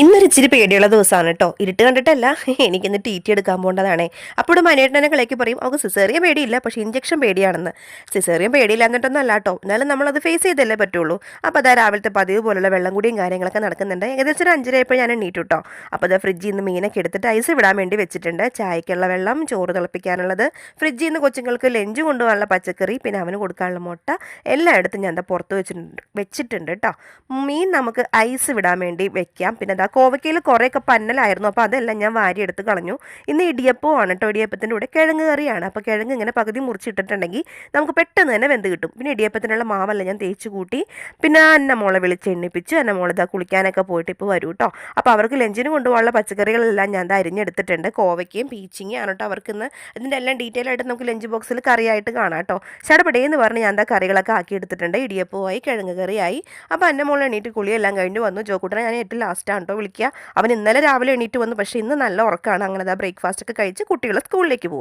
ഇന്നൊരു ഇച്ചിരി പേടിയുള്ള ദിവസമാണ് കേട്ടോ. ഇരുട്ട് കണ്ടിട്ടല്ല. എനിക്കിന്ന് ടി ടി എടുക്കാൻ പോകേണ്ടതാണേ അപ്പോൾ മനേട്ടനെ കളിയാക്കി പറയും അവൾക്ക് സിസേറിയൻ പേടിയില്ല പക്ഷേ ഇഞ്ചക്ഷൻ പേടിയാണെന്ന്. സിസേറിയൻ പേടിയില്ല എന്നിട്ടൊന്നും അല്ല കേട്ടോ. എന്നാലും നമ്മളത് ഫേസ് ചെയ്തല്ലേ പറ്റുള്ളൂ. അപ്പോൾ അതാ രാവിലത്തെ പതിവ് പോലുള്ള വെള്ളം കൂടിയും കാര്യങ്ങളൊക്കെ നടക്കുന്നുണ്ട്. ഏകദേശം ഒരു അഞ്ചരയപ്പോൾ ഞാൻ എണ്ണീറ്റു കേട്ടോ അപ്പോൾ അതാ ഫ്രിഡ്ജിൽ നിന്ന് മീനൊക്കെ എടുത്തിട്ട് ഐസ് വിടാൻ വേണ്ടി വെച്ചിട്ടുണ്ട്. ചായക്കുള്ള വെള്ളം ചോറ് തിളപ്പിക്കാനുള്ളത്. ഫ്രിഡ്ജിൽ നിന്ന് കൊച്ചുങ്ങൾക്ക് ലഞ്ച് കൊണ്ടുപോകാനുള്ള പച്ചക്കറി പിന്നെ അവന് കൊടുക്കാനുള്ള മുട്ട എല്ലായിടത്തും ഞാൻ എന്താ പുറത്ത് വെച്ചിട്ടുണ്ട് വെച്ചിട്ടുണ്ട് കേട്ടോ. മീൻ നമുക്ക് ഐസ് വിടാൻ വേണ്ടി വെക്കാം. പിന്നെ അതാ കോവക്കയിൽ കുറേയൊക്കെ പന്നലായിരുന്നു. അപ്പോൾ അതെല്ലാം ഞാൻ വാരിയെടുത്ത് കളഞ്ഞു. ഇന്ന് ഇടിയപ്പമാണ് കേട്ടോ ഇടിയപ്പത്തിന്റെ കൂടെ കിഴങ്ങ് കറിയാണ്. അപ്പോൾ കിഴങ്ങ് ഇങ്ങനെ പകുതി മുറിച്ചിട്ടിട്ടുണ്ടെങ്കിൽ നമുക്ക് പെട്ടെന്ന് തന്നെ വെന്ത് കിട്ടും. പിന്നെ ഇടിയപ്പത്തിനുള്ള മാവെല്ലാം ഞാൻ തേച്ച് കൂട്ടി. പിന്നെ അന്നമോളെ വിളിച്ച് എണ്ണിപ്പിച്ച് അന്നമോളെ ഇതാ കുളിക്കാനൊക്കെ പോയിട്ട് ഇപ്പോൾ വരൂ കേട്ടോ അപ്പോൾ അവർക്ക് ലഞ്ചിന് കൊണ്ടുപോകാനുള്ള പച്ചക്കറികളെല്ലാം ഞാൻ അരിഞ്ഞെടുത്തിട്ടുണ്ട്. കോവയ്ക്കയും ആണ് കേട്ടോ അവർക്ക് ഇന്ന്. ഇതിന്റെ എല്ലാം ഡീറ്റെയിൽ ആയിട്ട് നമുക്ക് ലഞ്ച് ബോക്സിൽ കറിയായിട്ട് കാണാം കേട്ടോ ചടപടേന്ന് പറഞ്ഞ് ഞാൻ എന്താ കറികളൊക്കെ ആക്കി എടുത്തിട്ടുണ്ട് ഇടിയപ്പവുമായി കിഴങ്ങ് കറിയായി. അപ്പോൾ അന്നമോളെ എണ്ണീട്ട് കുളിയെല്ലാം കഴിഞ്ഞ് വന്നു. ജോക്കൂട്ടനെ ഞാൻ ഏറ്റവും ലാസ്റ്റാണ് കേട്ടോ വിളിക്കുക അവൻ ഇന്നലെ രാവിലെ എണീറ്റ് വന്നു. പക്ഷേ ഇന്ന് നല്ല ഉറക്കമാണ് അങ്ങനെ ബ്രേക്ക്ഫാസ്റ്റ് ഒക്കെ കഴിച്ച് കുട്ടികൾ സ്കൂളിലേക്ക് പോകും